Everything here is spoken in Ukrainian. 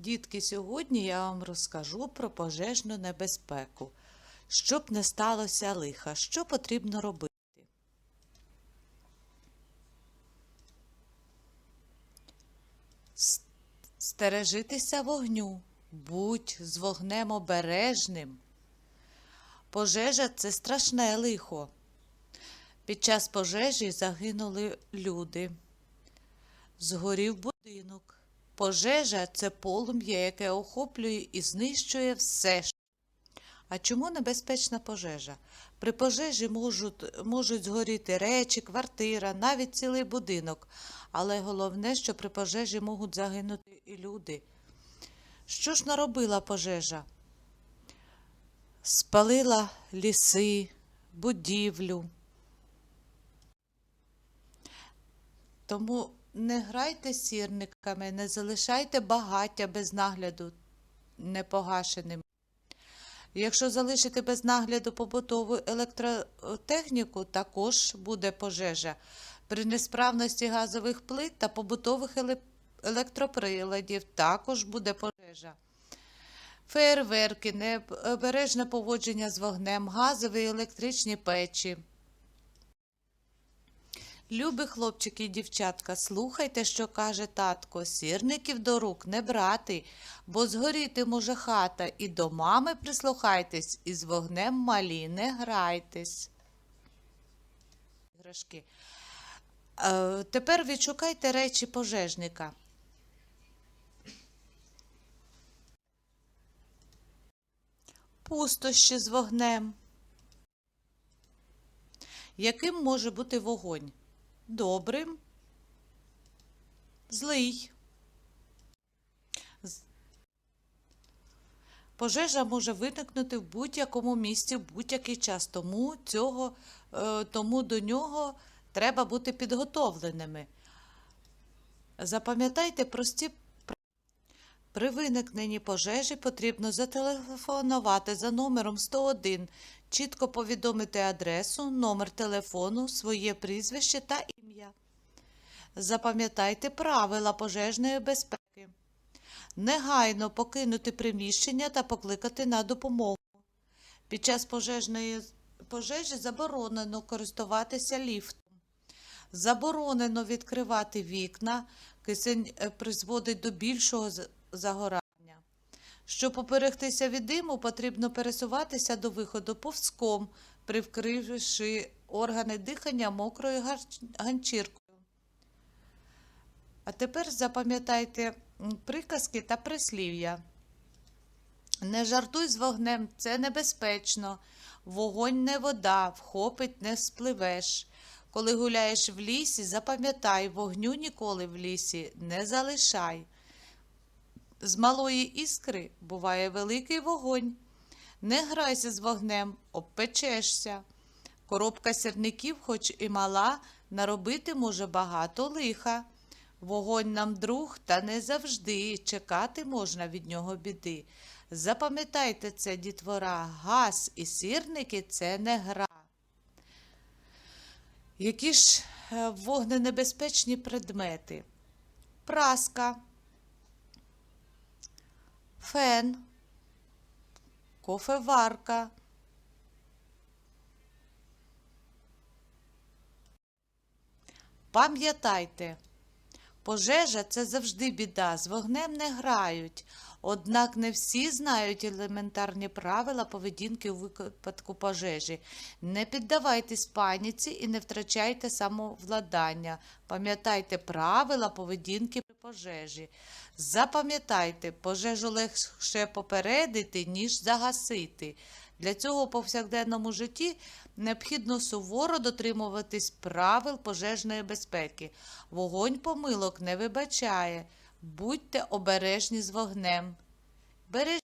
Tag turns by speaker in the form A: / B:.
A: Дітки, сьогодні я вам розкажу про пожежну небезпеку. Щоб не сталося лиха, що потрібно робити? Стережитися вогню, будь з вогнем обережним. Пожежа це страшне лихо. Під час пожежі загинули люди. Згорів будинок. Пожежа це полум'я, яке охоплює і знищує все. А чому небезпечна пожежа? При пожежі можуть, можуть згоріти речі, квартира, навіть цілий будинок. Але головне, що при пожежі можуть загинути і люди. Що ж наробила пожежа? Спалила ліси, будівлю. Тому не грайте сірниками, не залишайте багаття без нагляду непогашеним. Якщо залишити без нагляду побутову електротехніку, також буде пожежа. При несправності газових плит та побутових електроприладів також буде пожежа. Фейерверки, необережне поводження з вогнем, газові і електричні печі. Любі хлопчики і дівчатка, слухайте, що каже татко, сірників до рук не брати, бо згоріти може хата, і до мами прислухайтесь, і з вогнем малі не грайтесь. Іграшки. Е, тепер відшукайте речі пожежника. Пустощі з вогнем. Яким може бути вогонь? Добрим, злий. Пожежа може виникнути в будь-якому місці в будь-який час, тому, цього, е, тому до нього треба бути підготовленими. Запам'ятайте прості при виникненні пожежі потрібно зателефонувати за номером 101, чітко повідомити адресу, номер телефону, своє прізвище та. Запам'ятайте правила пожежної безпеки. Негайно покинути приміщення та покликати на допомогу. Під час пожежної пожежі заборонено користуватися ліфтом. Заборонено відкривати вікна, кисень е, призводить до більшого загорання. Щоб поперегтися від диму, потрібно пересуватися до виходу повзком, привкривши органи дихання мокрою ганчіркою. А тепер запам'ятайте приказки та прислів'я. Не жартуй з вогнем, це небезпечно. Вогонь не вода, вхопить не спливеш. Коли гуляєш в лісі, запам'ятай, вогню ніколи в лісі не залишай. З малої іскри буває великий вогонь. Не грайся з вогнем, обпечешся. Коробка сірників, хоч і мала, наробити може багато лиха. Вогонь нам друг, та не завжди чекати можна від нього біди. Запам'ятайте це, дітвора, газ і сірники це не гра. Які ж е, вогненебезпечні предмети? Праска, фен, кофеварка. Пам'ятайте, пожежа це завжди біда, з вогнем не грають. Однак не всі знають елементарні правила поведінки у випадку пожежі. Не піддавайтесь паніці і не втрачайте самовладання. Пам'ятайте правила поведінки при пожежі. Запам'ятайте, пожежу легше попередити, ніж загасити. Для цього у повсякденному житті необхідно суворо дотримуватись правил пожежної безпеки. Вогонь помилок не вибачає. Будьте обережні з вогнем.